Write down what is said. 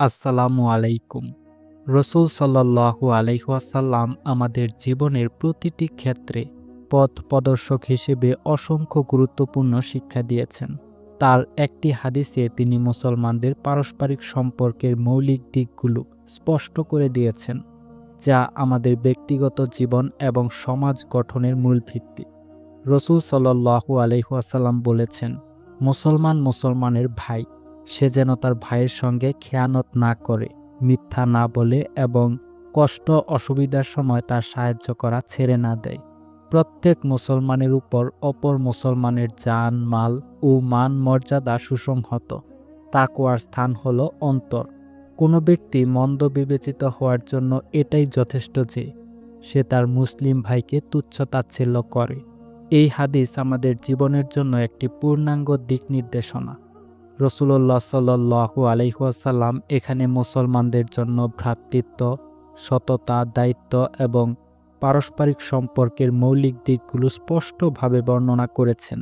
আসসালামু আলাইকুম। রসুল সাল্লাহু আলাইহাসাল্লাম আমাদের জীবনের প্রতিটি ক্ষেত্রে পথ প্রদর্শক হিসেবে অসংখ্য গুরুত্বপূর্ণ শিক্ষা দিয়েছেন। তার একটি হাদিসে তিনি মুসলমানদের পারস্পরিক সম্পর্কের মৌলিক দিকগুলো স্পষ্ট করে দিয়েছেন, যা আমাদের ব্যক্তিগত জীবন এবং সমাজ গঠনের মূল ভিত্তি। রসুল সাল্লাহু আলহাসাল্লাম বলেছেন, মুসলমান মুসলমানের ভাই সে যেন তার ভাইয়ের সঙ্গে খেয়ানত না করে, মিথ্যা না বলে এবং কষ্ট অসুবিধার সময় তার সাহায্য করা ছেড়ে না দেয়। প্রত্যেক মুসলমানের উপর অপর মুসলমানের জান, মাল ও মান মর্যাদা সুসংহত। তাকুয়ার স্থান হল অন্তর। কোনো ব্যক্তি মন্দ বিবেচিত হওয়ার জন্য এটাই যথেষ্ট যে সে তার মুসলিম ভাইকে তুচ্ছ তাচ্ছিল্য করে। এই হাদিস আমাদের জীবনের জন্য একটি পূর্ণাঙ্গ দিক নির্দেশনা। রসুল্লাহ সাল্লু আলহাসাল্লাম এখানে মুসলমানদের জন্য ভ্রাতৃত্ব, সততা, দায়িত্ব এবং পারস্পরিক সম্পর্কের মৌলিক দিকগুলো স্পষ্টভাবে বর্ণনা করেছেন।